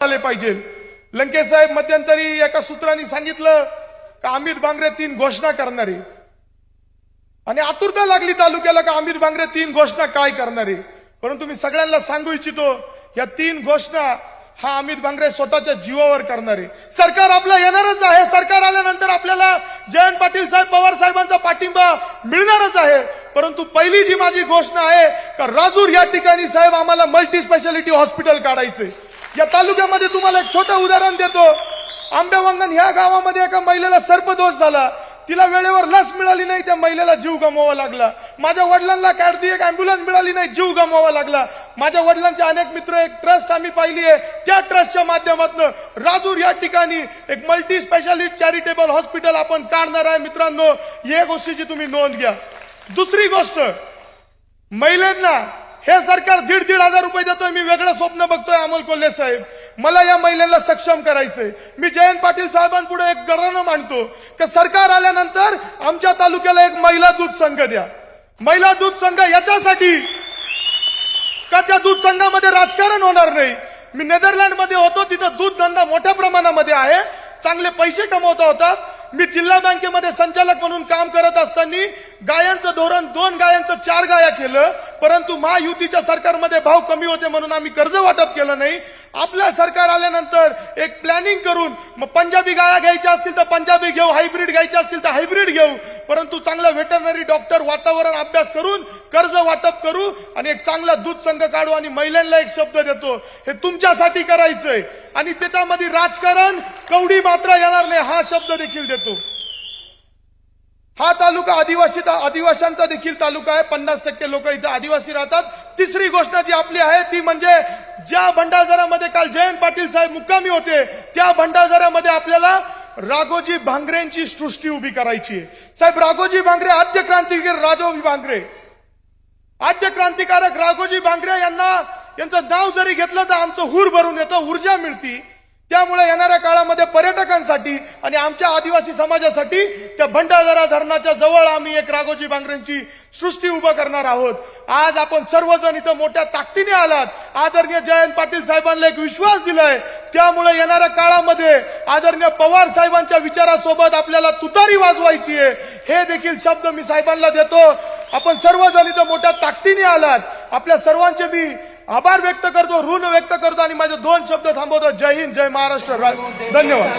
झाले पाहिजे. लंकेश साहेब मध्यंतरी एका सूत्रांनी सांगितलं का अमित बांगरे तीन घोषणा करणारे. आणि आतुरता लागली तालुक्याला का अमित बांगरे तीन घोषणा काय करणारे. परंतु मी सगळ्यांना सांगू इच्छितो या तीन घोषणा हा अमित बांगरे स्वतःच्या जीवावर करणारे. सरकार आपलं येणारच आहे. सरकार आल्यानंतर आपल्याला जयंत पाटील साहेब पवार साहेबांचा पाठिंबा मिळणारच आहे. परंतु पहिली जी माझी घोषणा आहे का राजूर या ठिकाणी साहेब आम्हाला मल्टी स्पेशालिटी हॉस्पिटल काढायचंय. या तालुक्यामध्ये तुम्हाला एक छोटं उदाहरण देतो. आंबेवंगण ह्या गावामध्ये एका महिलेला सर्पदोष झाला. तिला वेळेवर लस मिळाली नाही त्या महिलेला जीव गमवावा लागला. माझ्या वडिलांना काढती एक अँब्युलन्स मिळाली नाही जीव गमवावा लागला. माझ्या वडिलांचे अनेक मित्र एक ट्रस्ट आम्ही पाहिली आहे. त्या ट्रस्टच्या माध्यमातून राजूर या ठिकाणी एक मल्टी स्पेशालिस्ट चॅरिटेबल हॉस्पिटल आपण काढणार आहे. मित्रांनो या गोष्टीची तुम्ही नोंद घ्या. दुसरी गोष्ट महिलांना हे सरकार दीड दीड हजार रुपये देतोय मी वेगळं स्वप्न बघतोय अमोल कोल्हे साहेब. मला या महिलेला सक्षम करायचंय. मी जयंत पाटील साहेबांपुढे एक गर्वानं मांडतो की सरकार आल्यानंतर आमच्या तालुक्याला एक महिला दूध संघ द्या. महिला दूध संघ याच्यासाठी का त्या दूध संघामध्ये राजकारण होणार नाही? मी नेदरलँडमध्ये होतो तिथं दूध धंदा मोठ्या प्रमाणामध्ये आहे. चांगले पैसे कमवता होतात. मी जिल्हा बँकेमध्ये संचालक म्हणून काम करत असताना गायांचं धोरण दोन गायांचं चार गाया केलं परंतु महायुतीच्या सरकारमध्ये भाव कमी होते म्हणून आम्ही कर्ज वाटप केलं नाही. आपल्या सरकार आल्यानंतर एक प्लॅनिंग करून मग पंजाबी गाया घ्यायच्या असतील तर पंजाबी घेऊ हायब्रिड घ्यायच्या असतील तर हायब्रिड घेऊ. परंतु चांगला व्हेटरनरी डॉक्टर वातावरण अभ्यास करून कर्ज वाटप करू आणि एक चांगला दूध संघ काढू आणि महिलांना एक शब्द देतो. हे तुमच्यासाठी करायचंय. आणि त्याच्यामध्ये राजकारण कवडी मात्रा येणार नाही हा शब्द देखील देतो. हा तालुका आदिवासी आदिवाशांचा देखील तालुका आहे. पन्नास टक्के लोक इथं आदिवासी राहतात. तिसरी गोष्ट जी आपली आहे ती म्हणजे ज्या भंडारदारामध्ये काल जयंत पाटील साहेब मुक्कामी होते त्या भंडारदारामध्ये आपल्याला राघोजी भांगरेंची सृष्टी उभी करायची आहे. साहेब राघोजी भांगरे आद्य क्रांतिकार राघोजी भांगरे. आद्य क्रांतिकारक राघोजी भांगरे यांना यांचं नाव जरी घेतलं तर आमचं हूर भरून येतं ऊर्जा मिळती. त्यामुळे येणाऱ्या काळामध्ये पर्यटकांसाठी आणि आमच्या आदिवासी समाजासाठी त्या भंडारदरा धरणाच्या जवळ आम्ही एक राघोजी बांगरेंची सृष्टी उभं करणार आहोत. आज आपण सर्वजण इथं मोठ्या ताकदीने आलात. आदरणीय जयंत पाटील साहेबांना एक विश्वास दिलाय. त्यामुळे येणाऱ्या काळामध्ये आदरणीय पवार साहेबांच्या विचारासोबत आपल्याला तुतारी वाजवायची आहे. हे देखील शब्द मी साहेबांना देतो. आपण सर्वजण इथं मोठ्या ताकदीने आलात. आपल्या सर्वांचे मी आभार व्यक्त करतो ऋण व्यक्त करतो आणि माझे दोन शब्द थांबवतो. जय हिंद जय महाराष्ट्र. धन्यवाद.